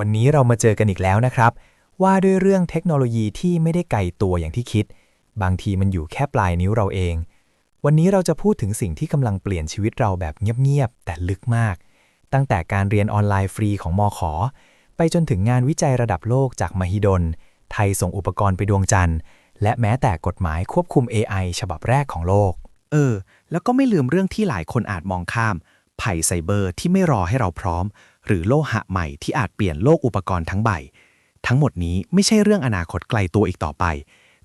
วันนี้เรามาเจอกันอีกแล้วนะครับ ว่าด้วยเรื่องเทคโนโลยีที่ไม่ได้ไกลตัวอย่างที่คิด บางทีมันอยู่แค่ปลายนิ้วเราเอง วันนี้เราจะพูดถึงสิ่งที่กำลังเปลี่ยนชีวิตเราแบบเงียบๆแต่ลึกมาก ตั้งแต่การเรียนออนไลน์ฟรีของมอขอ ไปจนถึงงานวิจัยระดับโลกจากมหิดล ไทยส่งอุปกรณ์ไปดวงจันทร์ และแม้แต่กฎหมายควบคุม AI ฉบับแรกของโลก เออ แล้วก็ไม่ลืมเรื่องที่หลายคนอาจมองข้ามภัยไซเบอร์ที่ไม่รอให้เราพร้อม หรือโลหะใหม่ที่อาจเปลี่ยนโลกอุปกรณ์ทั้งใบ ทั้งหมดนี้ไม่ใช่เรื่องอนาคตไกลตัวอีกต่อไป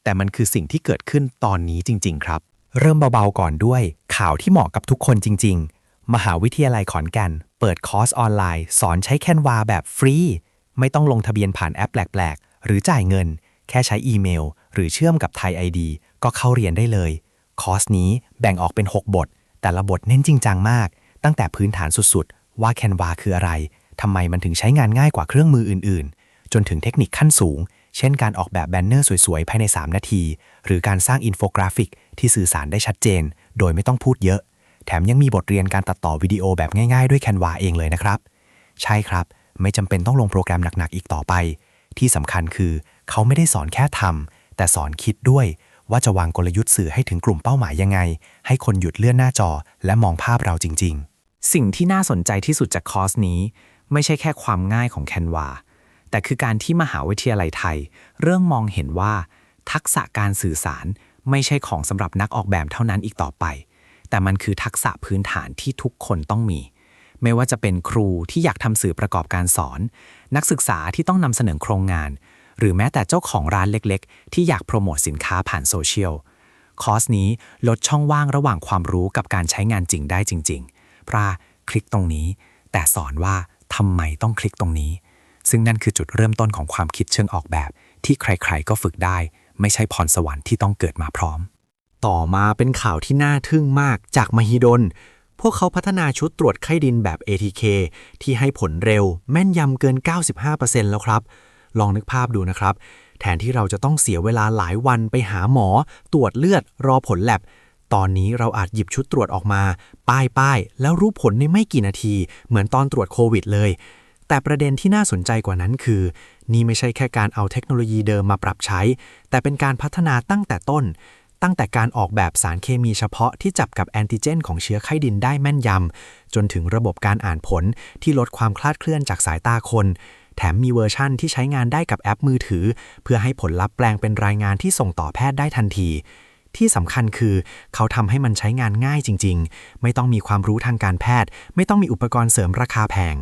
แต่มันคือสิ่งที่เกิดขึ้นตอนนี้จริง ๆ ครับ เริ่มเบาๆก่อนด้วย ข่าวที่เหมาะกับทุกคนจริง ๆ มหาวิทยาลัยขอนแก่น เปิดคอร์สออนไลน์ สอนใช้แคนวาแบบฟรีไม่ต้องลงทะเบียนผ่านแอปแปลกๆ หรือจ่ายเงิน แค่ใช้อีเมล หรือเชื่อมกับไทย ID ก็เข้าเรียนได้เลย คอร์สนี้แบ่งออกเป็น 6 บท แต่ละบทเน้นจริงจังมาก ตั้งแต่พื้นฐานสุดๆ ว่าแคนวาคืออะไร ทำไมมันถึงใช้งานง่ายกว่าเครื่องมืออื่น ๆ จนถึงเทคนิคขั้นสูง เช่นการออกแบบแบนเนอร์สวย ๆ ภายใน 3 นาที หรือการสร้างอินโฟกราฟิกที่สื่อสารได้ชัดเจน โดยไม่ต้องพูดเยอะ แถมยังมีบทเรียนการตัดต่อวิดีโอแบบง่ายๆ ด้วยแคนวาเองเลยนะครับ ใช่ครับ ไม่จำเป็นต้องลงโปรแกรมหนักๆ อีกต่อไป ที่สำคัญคือ เขาไม่ได้สอนแค่ทำแต่สอนคิดด้วยว่าจะวางกลยุทธ์สื่อให้ถึงกลุ่มเป้าหมายยังไง ให้คนหยุดเลื่อนหน้าจอ และมองภาพเราจริง ๆ สิ่งที่น่าสนใจที่สุดจากคอร์สนี้ ไม่ใช่แค่ความง่ายของแคนวาแต่คือการที่มหาวิทยาลัยไทย เริ่มมองเห็นว่า ทักษะการสื่อสารไม่ใช่ของสำหรับนักออกแบบเท่านั้นอีกต่อไป แต่มันคือทักษะพื้นฐานที่ทุกคนต้องมี ไม่ว่าจะเป็นครูที่อยากทำสื่อประกอบการสอน นักศึกษาที่ต้องนำเสนอโครงงาน หรือแม้แต่เจ้าของร้านเล็กๆ ที่อยากโปรโมทสินค้าผ่านโซเชียลคอร์สนี้ลดช่องว่างระหว่างความรู้กับการใช้งานจริงได้จริง ๆ พราคลิกตรงนี้ แต่สอนว่าทำไมต้องคลิกตรงนี้ ซึ่งนั่นคือจุดเริ่มต้นของความคิดเชิงออกแบบ ที่ใครๆก็ฝึกได้ ไม่ใช่พรสวรรค์ที่ต้องเกิดมาพร้อม ต่อมาเป็นข่าวที่น่าทึ่งมากจากมหิดล พวกเขาพัฒนาชุดตรวจไข้ดินแบบ ATK ที่ให้ผลเร็ว แม่นยำเกิน 95%แล้วครับ ลองนึกภาพดูนะครับ แทนที่เราจะต้องเสียเวลาหลายวันไปหาหมอ ตรวจเลือดรอผลแลบ ตอนนี้เราอาจหยิบชุดตรวจออกมา ป้ายป้ายแล้วรู้ผลในไม่กี่นาที เหมือนตอนตรวจโควิดเลย แต่ประเด็นที่น่าสนใจกว่านั้นคือ นี่ไม่ใช่แค่การเอาเทคโนโลยีเดิมมาปรับใช้ แต่เป็นการพัฒนาตั้งแต่ต้น ตั้งแต่การออกแบบสารเคมีเฉพาะที่จับกับแอนติเจน ของเชื้อไข้ดินได้แม่นยำจนถึงระบบการอ่านผลที่ลดความคลาดเคลื่อนจากสายตาคนแถมมีเวอร์ชั่นที่ใช้งานได้กับแอปมือถือ เพื่อให้ผลลัพธ์แปลงเป็นรายงานที่ส่งต่อแพทย์ได้ทันที ที่สำคัญคือเขาทำให้มันใช้งานง่ายจริง ๆ ไม่ต้องมีความรู้ทางการแพทย์ ไม่ต้องมีอุปกรณ์เสริมราคาแพง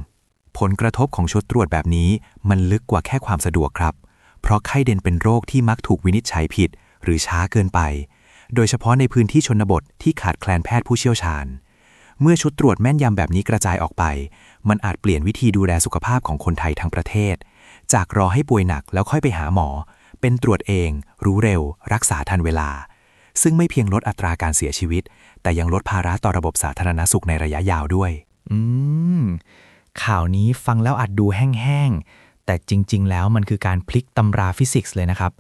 ผลกระทบของชุดตรวจแบบนี้ มันลึกกว่าแค่ความสะดวกครับ เพราะไข้เด่นเป็นโรคที่มักถูกวินิจฉัยผิด หรือช้าเกินไป โดยเฉพาะในพื้นที่ชนบทที่ขาดแคลนแพทย์ผู้เชี่ยวชาญ เมื่อชุดตรวจแม่นยำแบบนี้กระจายออกไป มันอาจเปลี่ยนวิธีดูแลสุขภาพของคนไทยทั้งประเทศ จากรอให้ป่วยหนักแล้วค่อยไปหาหมอ เป็นตรวจเอง รู้เร็ว รักษาทันเวลา ซึ่งไม่เพียงลดอัตราการเสียชีวิต แต่ยังลดภาระต่อระบบสาธารณสุขในระยะยาวด้วย อืม ข่าวนี้ฟังแล้วอาจดูแห้งๆ แต่จริง ๆ แล้วมันคือการพลิกตำราฟิสิกส์เลยนะครับ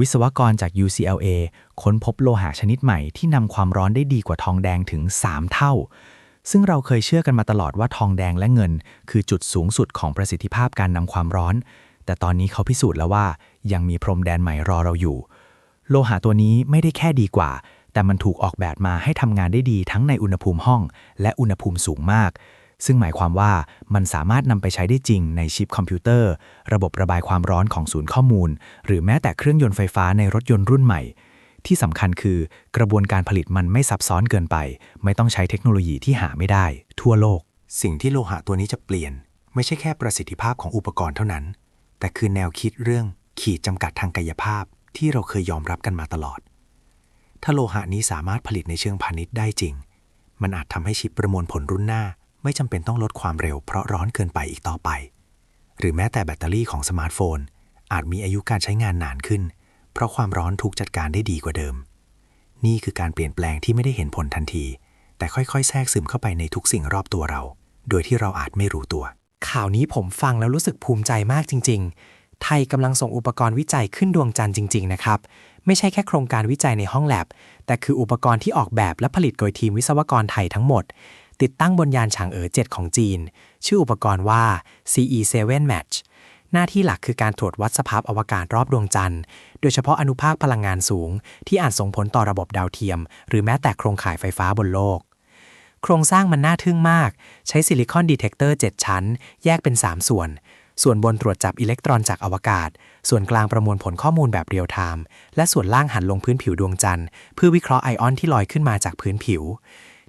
วิศวกรจาก UCLA ค้นพบโลหะชนิดใหม่ที่นำความร้อนได้ดีกว่าทองแดงถึง 3 เท่า ซึ่งเราเคยเชื่อกันมาตลอดว่าทองแดงและเงิน คือจุดสูงสุดของประสิทธิภาพการนำความร้อน แต่ตอนนี้เขาพิสูจน์แล้วว่ายังมีพรมแดนใหม่รอเราอยู่ โลหะตัวนี้ไม่ได้แค่ดีกว่า แต่มันถูกออกแบบมาให้ทำงานได้ดีทั้งในอุณหภูมิห้อง และอุณหภูมิสูงมาก ซึ่งหมายความว่ามันสามารถนำไปใช้ได้จริงในชิปคอมพิวเตอร์ ระบบระบายความร้อนของศูนย์ข้อมูล หรือแม้แต่เครื่องยนต์ไฟฟ้าในรถยนต์รุ่นใหม่ ที่สำคัญคือกระบวนการผลิตมันไม่ซับซ้อนเกินไป ไม่ต้องใช้เทคโนโลยีที่หาไม่ได้ ทั่วโลก สิ่งที่โลหะตัวนี้จะเปลี่ยน ไม่ใช่แค่ประสิทธิภาพของอุปกรณ์เท่านั้น แต่คือแนวคิดเรื่องขีดจำกัดทางกายภาพ ที่เราเคยยอมรับกันมาตลอด ถ้าโลหะนี้สามารถผลิตในเชิงพาณิชย์ได้จริง มันอาจทำให้ชิปประมวลผลรุ่นหน้า ไม่จำเป็นต้องลดความเร็วเพราะร้อนเกินไปอีกต่อไป หรือแม้แต่แบตเตอรี่ของสมาร์ทโฟน อาจมีอายุการใช้งานนานขึ้น เพราะความร้อนถูกจัดการได้ดีกว่าเดิม นี่คือการเปลี่ยนแปลงที่ไม่ได้เห็นผลทันที แต่ค่อยๆ แทรกซึมเข้าไปในทุกสิ่งรอบตัวเรา โดยที่เราอาจไม่รู้ตัวข่าวนี้ผมฟังแล้วรู้สึกภูมิใจมากจริง ๆ ไทยกำลังส่งอุปกรณ์วิจัยขึ้นดวงจันทร์จริง ๆ นะครับ ไม่ใช่แค่โครงการวิจัยในห้องแลบ แต่คืออุปกรณ์ที่ออกแบบและผลิตโดยทีมวิศวกรไทยทั้งหมด ติดตั้งบนยานฉางเอ๋อ7ของจีน ชื่ออุปกรณ์ว่า CE7 Match หน้าที่หลักคือการตรวจวัดสภาพอวกาศรอบดวงจันทร์ โดยเฉพาะอนุภาคพลังงานสูง ที่อาจส่งผลต่อระบบดาวเทียม หรือแม้แต่โครงข่ายไฟฟ้าบนโลก โครงสร้างมันน่าทึ่งมาก ใช้ซิลิคอนดีเทคเตอร์ 7 ชั้น แยกเป็น 3 ส่วน ส่วนบนตรวจจับอิเล็กตรอนจากอวกาศ ส่วนกลางประมวลผลข้อมูลแบบเรียลไทม์ และส่วนล่างหันลงพื้นผิวดวงจันทร์ เพื่อวิเคราะห์ไอออนที่ลอยขึ้นมาจากพื้นผิว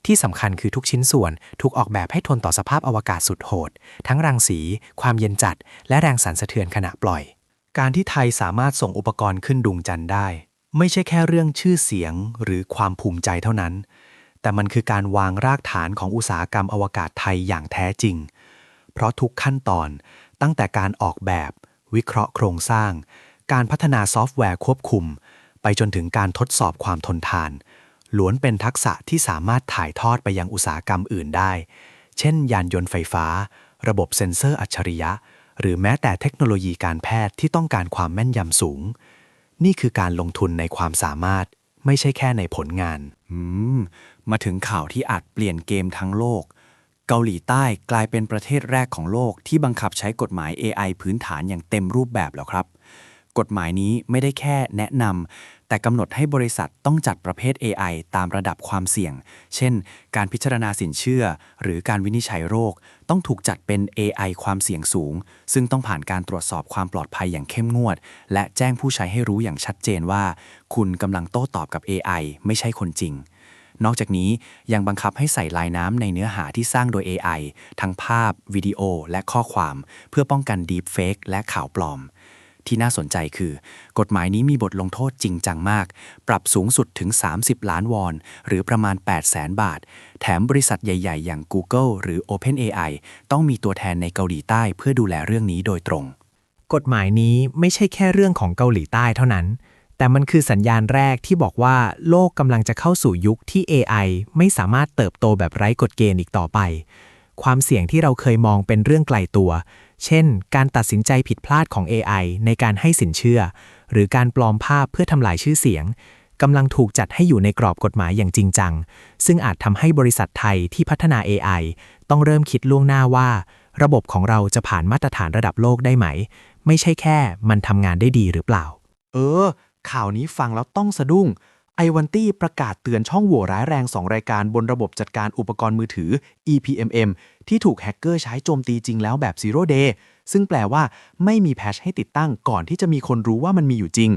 ที่สำคัญคือทุกชิ้นส่วนถูกออกแบบให้ทนต่อสภาพอวกาศสุดโหด ทั้งรังสี ความเย็นจัด และแรงสั่นสะเทือนขณะปล่อย การที่ไทยสามารถส่งอุปกรณ์ขึ้นดวงจันทร์ได้ ไม่ใช่แค่เรื่องชื่อเสียงหรือความภูมิใจเท่านั้น แต่มันคือการวางรากฐานของอุตสาหกรรมอวกาศไทยอย่างแท้จริง เพราะทุกขั้นตอน ตั้งแต่การออกแบบ วิเคราะห์โครงสร้าง การพัฒนาซอฟต์แวร์ควบคุม ไปจนถึงการทดสอบความทนทาน ล้วนเป็นทักษะที่สามารถถ่ายทอดไปยังอุตสาหกรรมอื่นได้ เช่น ยานยนต์ไฟฟ้า ระบบเซ็นเซอร์อัจฉริยะ หรือแม้แต่เทคโนโลยีการแพทย์ที่ต้องการความแม่นยำสูง นี่คือการลงทุนในความสามารถไม่ใช่แค่ในผลงาน อืม มาถึงข่าวที่อาจเปลี่ยนเกมทั้งโลก เกาหลีใต้กลายเป็นประเทศแรกของโลกที่บังคับใช้กฎหมาย AI พื้นฐานอย่างเต็มรูปแบบแล้วครับ กฎหมายนี้ไม่ได้แค่แนะนำแต่กำหนดให้บริษัทต้องจัดประเภท AI ตามระดับความเสี่ยง เช่น การพิจารณาสินเชื่อ หรือการวินิจฉัยโรค ต้องถูกจัดเป็น AI ความเสี่ยงสูง ซึ่งต้องผ่านการตรวจสอบความปลอดภัยอย่างเข้มงวด และแจ้งผู้ใช้ให้รู้อย่างชัดเจนว่า คุณกำลังโต้ตอบกับ AI ไม่ใช่คนจริง นอกจากนี้ยังบังคับให้ใส่ลายน้ำในเนื้อหาที่สร้างโดย AI ทั้งภาพ วิดีโอ และข้อความ เพื่อป้องกัน Deepfake และข่าวปลอม ที่น่าสนใจคือ กฎหมายนี้มีบทลงโทษจริงจังมาก ปรับสูงสุดถึง 30 ล้านวอน หรือประมาณ 8 0 0แสนบาท แถมบริษัทใหญ่ ๆ อย่าง Google หรือ OpenAI ต้องมีตัวแทนในเกาหลีใต้เพื่อดูแลเรื่องนี้โดยตรง กฎหมายนี้ไม่ใช่แค่เรื่องของเกาหลีใต้เท่านั้น แต่มันคือสัญญาณแรกที่บอกว่าโลกกำลังจะเข้าสู่ยุคที่ AI ไม่สามารถเติบโตแบบไร้กฎเกณฑ์อีกต่อไป ความเสี่ยงที่เราเคยมองเป็นเรื่องไกลตัว เช่น การตัดสินใจผิดพลาดของ AI ในการให้สินเชื่อ หรือการปลอมภาพเพื่อทำลายชื่อเสียงกำลังถูกจัดให้อยู่ในกรอบกฎหมายอย่างจริงจัง ซึ่งอาจทำให้บริษัทไทยที่พัฒนา AI ต้องเริ่มคิดล่วงหน้าว่า ระบบของเราจะผ่านมาตรฐานระดับโลกได้ไหม ไม่ใช่แค่มันทำงานได้ดีหรือเปล่า เออ ข่าวนี้ฟังแล้วต้องสะดุ้งไอวันตี้ประกาศเตือนช่องโหว่ร้ายแรง 2 รายการบนระบบจัดการอุปกรณ์มือถือ EPMM ที่ถูกแฮกเกอร์ใช้โจมตีจริงแล้วแบบ Zero Day ซึ่งแปลว่าไม่มีแพชให้ติดตั้งก่อนที่จะมีคนรู้ว่ามันมีอยู่จริง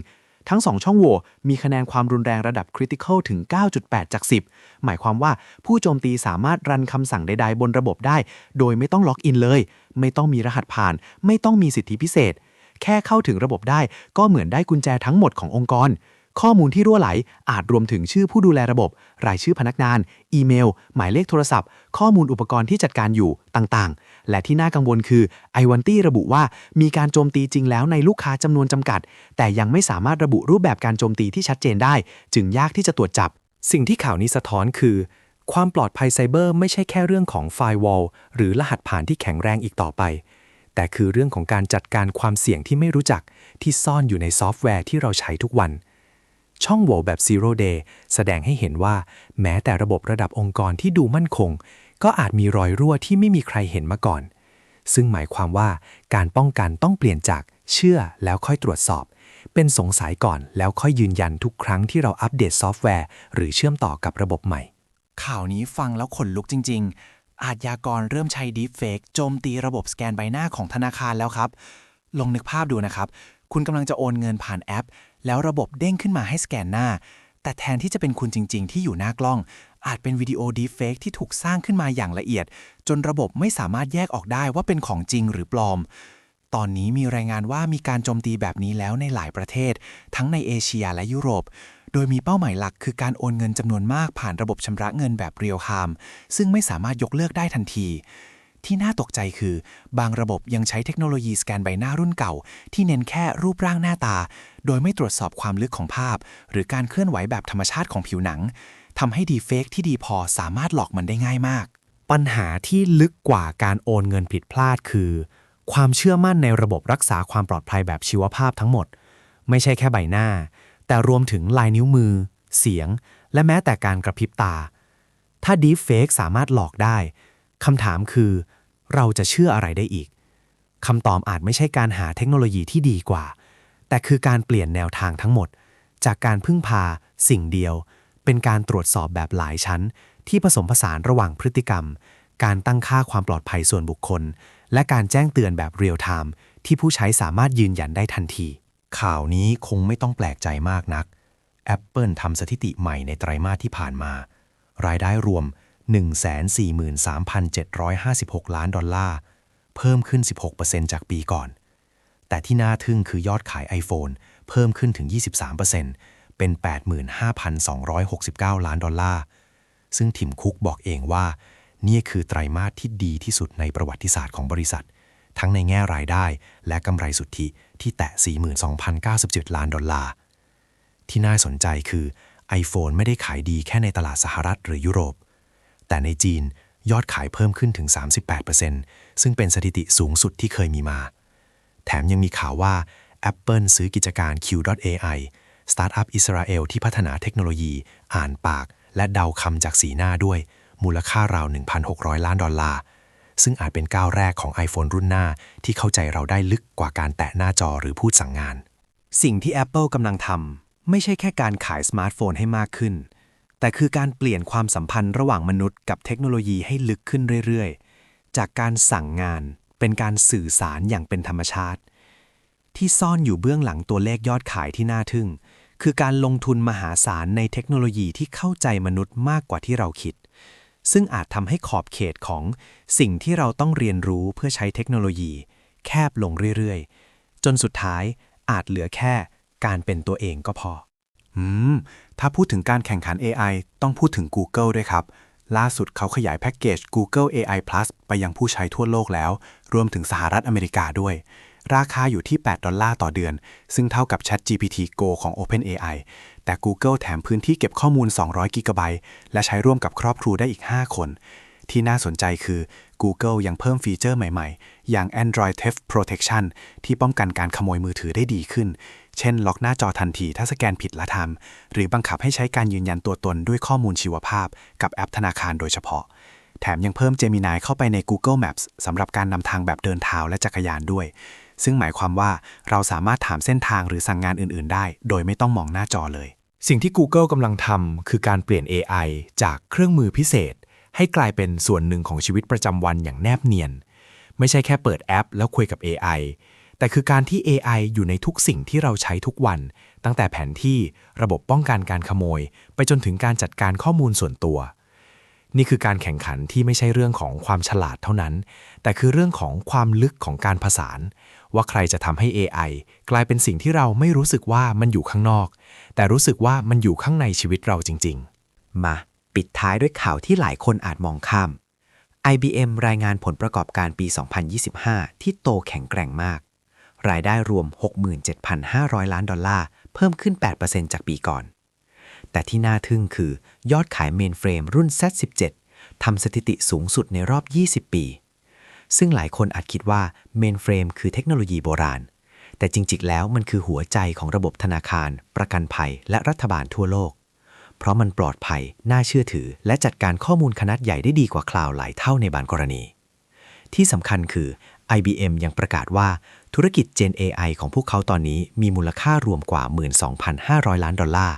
ทั้ง 2 ช่องโหว่มีคะแนนความรุนแรงระดับ Critical ถึง 9.8 จาก 10 หมายความว่าผู้โจมตีสามารถรันคำสั่งใด ๆ บนระบบได้ โดยไม่ต้องล็อกอินเลย ไม่ต้องมีรหัสผ่าน ไม่ต้องมีสิทธิพิเศษ แค่เข้าถึงระบบได้ ก็เหมือนได้กุญแจทั้งหมดขององค์กร ข้อมูลที่รั่วไหลอาจรวมถึงชื่อผู้ดูแลระบบ รายชื่อพนักงาน อีเมล หมายเลขโทรศัพท์ ข้อมูลอุปกรณ์ที่จัดการอยู่ต่างๆ และที่น่ากังวลคือ i อวันตี้ระบุว่ามีการโจมตีจริงแล้วในลูกค้าจำนวนจำกัด แต่ยังไม่สามารถระบุรูปแบบการโจมตีที่ชัดเจนได้ จึงยากที่จะตรวจจับ สิ่งที่ข่าวนี้สะท้อนคือความปลอดภัยไซเบอร์ไม่ใช่แค่เรื่องของไฟวอลหรือรหัสผ่านที่แข็งแรงอีกต่อไป แต่คือเรื่องของการจัดการความเสี่ยงที่ไม่รู้จักที่ซ่อนอยู่ในซอฟต์แวร์ที่เราใช้ทุกวัน ช่องโหว่แบบ Zero Day แสดงให้เห็นว่า แม้แต่ระบบระดับองค์กรที่ดูมั่นคง ก็อาจมีรอยรั่วที่ไม่มีใครเห็นมาก่อน ซึ่งหมายความว่าการป้องกันต้องเปลี่ยนจากเชื่อแล้วค่อยตรวจสอบ เป็นสงสัยก่อนแล้วค่อยยืนยันทุกครั้งที่เราอัปเดตซอฟต์แวร์ หรือเชื่อมต่อกับระบบใหม่ ข่าวนี้ฟังแล้วขนลุกจริง ๆ อาชญากรเริ่มใช้ Deepfake โจมตีระบบสแกนใบหน้าของธนาคารแล้วครับ ลองนึกภาพดูนะครับ คุณกำลังจะโอนเงินผ่านแอป แล้วระบบเด้งขึ้นมาให้สแกนหน้า แต่แทนที่จะเป็นคุณจริง ๆ ที่อยู่หน้ากล้อง อาจเป็นวิดีโอ Deepfake ที่ถูกสร้างขึ้นมาอย่างละเอียด จนระบบไม่สามารถแยกออกได้ว่าเป็นของจริงหรือปลอม ตอนนี้มีรายงานว่ามีการโจมตีแบบนี้แล้วในหลายประเทศ ทั้งในเอเชียและยุโรป โดยมีเป้าหมายหลักคือการโอนเงินจำนวนมากผ่านระบบชำระเงินแบบเรียลไทม์ซึ่งไม่สามารถยกเลิกได้ทันที ที่น่าตกใจคือ บางระบบยังใช้เทคโนโลยีสแกนใบหน้ารุ่นเก่า ที่เน้นแค่รูปร่างหน้าตา โดยไม่ตรวจสอบความลึกของภาพ หรือการเคลื่อนไหวแบบธรรมชาติของผิวหนังทำให้ดีเฟกที่ดีพอสามารถหลอกมันได้ง่ายมาก ปัญหาที่ลึกกว่าการโอนเงินผิดพลาดคือ ความเชื่อมั่นในระบบรักษาความปลอดภัยแบบชีวภาพทั้งหมด ไม่ใช่แค่ใบหน้า แต่รวมถึงลายนิ้วมือ เสียง และแม้แต่การกระพริบตา ถ้า Deepfake สามารถหลอกได้คำถามคือ เราจะเชื่ออะไรได้อีกคำตอบอาจไม่ใช่การหาเทคโนโลยีที่ดีกว่า แต่คือการเปลี่ยนแนวทางทั้งหมด จากการพึ่งพา สิ่งเดียว เป็นการตรวจสอบแบบหลายชั้น ที่ผสมผสานระหว่างพฤติกรรม การตั้งค่าความปลอดภัยส่วนบุคคล และการแจ้งเตือนแบบเรียลไทม์ที่ผู้ใช้สามารถยืนยันได้ทันที ข่าวนี้คงไม่ต้องแปลกใจมากนัก Apple ทำสถิติใหม่ในไตรมาสที่ผ่านมา รายได้รวม 143,756 ล้านดอลลาร์ เพิ่มขึ้น 16%จากปีก่อน แต่ที่น่าทึ่งคือยอดขาย iPhone เพิ่มขึ้นถึง 23%เป็น 85,269 ล้านดอลลาร์ ซึ่งทิมคุกบอกเองว่า นี่คือไตรมาสที่ดีที่สุดในประวัติศาสตร์ของบริษัท ทั้งในแง่รายได้ และกำไรสุทธิที่แตะ 42,097 ล้านดอลลาร์ ที่น่าสนใจคือ iPhone ไม่ได้ขายดีแค่ในตลาดสหรัฐหรือยุโรป แต่ในจีนยอดขายเพิ่มขึ้นถึง 38%ซึ่งเป็นสถิติสูงสุดที่เคยมีมา แถมยังมีข่าวว่า Apple ซื้อกิจการ Q.AI สตาร์ทอัพอิสราเอลที่พัฒนาเทคโนโลยี อ่านปาก และเดาคำจากสีหน้าด้วย มูลค่าราว 1,600 ล้านดอลลาร์ ซึ่งอาจเป็นก้าวแรกของ iPhone รุ่นหน้า ที่เข้าใจเราได้ลึกกว่าการแตะหน้าจอหรือพูดสั่งงาน สิ่งที่ Apple กำลังทำไม่ใช่แค่การขายสมาร์ทโฟนให้มากขึ้น แต่คือการเปลี่ยนความสัมพันธ์ระหว่างมนุษย์กับเทคโนโลยีให้ลึกขึ้นเรื่อยๆ จากการสั่งงาน เป็นการสื่อสารอย่างเป็นธรรมชาติ ที่ซ่อนอยู่เบื้องหลังตัวเลขยอดขายที่น่าทึ่ง คือการลงทุนมหาศาลในเทคโนโลยีที่เข้าใจมนุษย์มากกว่าที่เราคิด ซึ่งอาจทำให้ขอบเขตของสิ่งที่เราต้องเรียนรู้เพื่อใช้เทคโนโลยี แคบลงเรื่อยๆ จนสุดท้ายอาจเหลือแค่การเป็นตัวเองก็พอ อืม ถ้าพูดถึงการแข่งขัน AI ต้องพูดถึง Google ด้วยครับ ล่าสุดเขาขยายแพ็กเกจ Google AI Plus ไปยังผู้ใช้ทั่วโลกแล้ว รวมถึงสหรัฐอเมริกาด้วย ราคาอยู่ที่ 8 ดอลลาร์ต่อเดือน ซึ่งเท่ากับ ChatGPT Go ของ OpenAI แต่ Google แถมพื้นที่เก็บข้อมูล 200 กิกะไบต์และใช้ร่วมกับครอบครัวได้อีก 5 คน ที่น่าสนใจคือ Google ยังเพิ่มฟีเจอร์ใหม่ๆ อย่าง Android Theft Protection ที่ป้องกันการขโมยมือถือได้ดีขึ้น เช่น ล็อกหน้าจอทันทีถ้าสแกนผิดละทำหรือบังคับให้ใช้การยืนยันตัวตนด้วยข้อมูลชีวภาพ กับแอปธนาคารโดยเฉพาะ แถมยังเพิ่ม Gemini เข้าไปใน Google Maps สำหรับการนำทางแบบเดินเท้าและจักรยานด้วย ซึ่งหมายความว่าเราสามารถถามเส้นทางหรือสั่งงานอื่น ๆ ได้ โดยไม่ต้องมองหน้าจอเลย สิ่งที่ Google กำลังทำคือการเปลี่ยน AI จากเครื่องมือพิเศษ ให้กลายเป็นส่วนหนึ่งของชีวิตประจำวันอย่างแนบเนียน ไม่ใช่แค่เปิดแอป แล้วคุยกับ AI แต่คือการที่ AI อยู่ในทุกสิ่งที่เราใช้ทุกวัน ตั้งแต่แผนที่ระบบป้องกันการขโมย ไปจนถึงการจัดการข้อมูลส่วนตัว นี่คือการแข่งขันที่ไม่ใช่เรื่องของความฉลาดเท่านั้น แต่คือเรื่องของความลึกของการผสาน ว่าใครจะทำให้ AI กลายเป็นสิ่งที่เราไม่รู้สึกว่ามันอยู่ข้างนอก แต่รู้สึกว่ามันอยู่ข้างในชีวิตเราจริง ๆ มาปิดท้ายด้วยข่าวที่หลายคนอาจมองข้าม IBM รายงานผลประกอบการปี 2025 ที่โตแข็งแกร่งมาก รายได้รวม 67,500 ล้านดอลลาร์ เพิ่มขึ้น 8%จากปีก่อน แต่ที่น่าทึ่งคือยอดขายเมนเฟรมรุ่น Z17 ทำสถิติสูงสุดในรอบ 20 ปี ซึ่งหลายคนอาจคิดว่าเมนเฟรมคือเทคโนโลยีโบราณ แต่จริงๆ แล้วมันคือหัวใจของระบบธนาคาร ประกันภัย และรัฐบาลทั่วโลก เพราะมันปลอดภัย น่าเชื่อถือ และจัดการข้อมูลขนาดใหญ่ได้ดีกว่าคลาวด์หลายเท่าในบางกรณี ที่สำคัญคือ IBM ยังประกาศว่าธุรกิจ Gen AI ของพวกเขาตอนนี้มีมูลค่ารวมกว่า 12,500 ล้านดอลลาร์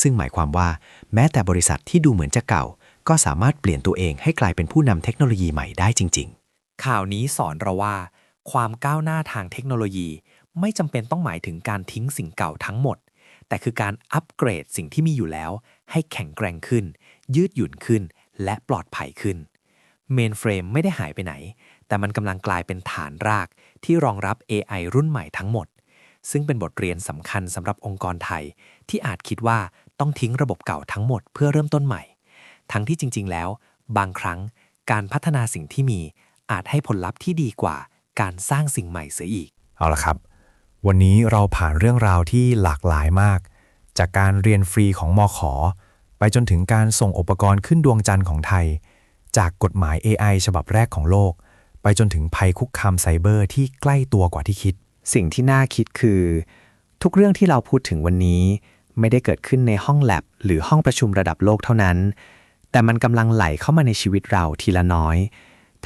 ซึ่งหมายความว่าแม้แต่บริษัทที่ดูเหมือนจะเก่า ก็สามารถเปลี่ยนตัวเองให้กลายเป็นผู้นำเทคโนโลยีใหม่ได้จริง ๆ ข่าวนี้สอนเราว่า ความก้าวหน้าทางเทคโนโลยี ไม่จำเป็นต้องหมายถึงการทิ้งสิ่งเก่าทั้งหมด แต่คือการอัปเกรดสิ่งที่มีอยู่แล้ว ให้แข็งแกร่งขึ้น ยืดหยุ่นขึ้น และปลอดภัยขึ้นเมนเฟรมไม่ได้หายไปไหน แต่มันกำลังกลายเป็นฐานรากที่รองรับ AI รุ่นใหม่ทั้งหมด ซึ่งเป็นบทเรียนสำคัญสำหรับองค์กรไทย ที่อาจคิดว่าต้องทิ้งระบบเก่าทั้งหมดเพื่อเริ่มต้นใหม่ ทั้งที่จริง ๆ แล้ว บางครั้งการพัฒนาสิ่งที่มี อาจให้ผลลัพธ์ที่ดีกว่าการสร้างสิ่งใหม่เสียอีก เอาละครับ วันนี้เราผ่านเรื่องราวที่หลากหลายมาก จากการเรียนฟรีของมอขอ ไปจนถึงการส่งอุปกรณ์ขึ้นดวงจันทร์ของไทย จากกฎหมาย AI ฉบับแรกของโลก ไปจนถึงภัยคุกคามไซเบอร์ที่ใกล้ตัวกว่าที่คิด สิ่งที่น่าคิดคือ ทุกเรื่องที่เราพูดถึงวันนี้ ไม่ได้เกิดขึ้นในห้องแลบหรือห้องประชุมระดับโลกเท่านั้น แต่มันกำลังไหลเข้ามาในชีวิตเราทีละน้อย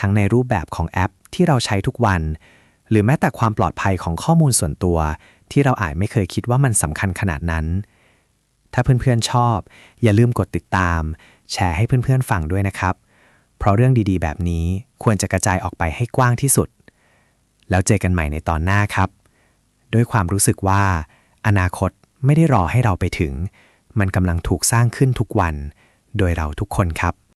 ทั้งในรูปแบบของแอปที่เราใช้ทุกวัน หรือแม้แต่ความปลอดภัยของข้อมูลส่วนตัว ที่เราอาจไม่เคยคิดว่ามันสำคัญขนาดนั้น ถ้าเพื่อนๆชอบ อย่าลืมกดติดตาม แชร์ให้เพื่อนๆฟังด้วยนะครับ เพราะเรื่องดีๆ แบบนี้ควรจะกระจายออกไปให้กว้างที่สุด แล้วเจอกันใหม่ในตอนหน้าครับ ด้วยความรู้สึกว่า อนาคตไม่ได้รอให้เราไปถึง มันกำลังถูกสร้างขึ้นทุกวัน โดยเราทุกคนครับ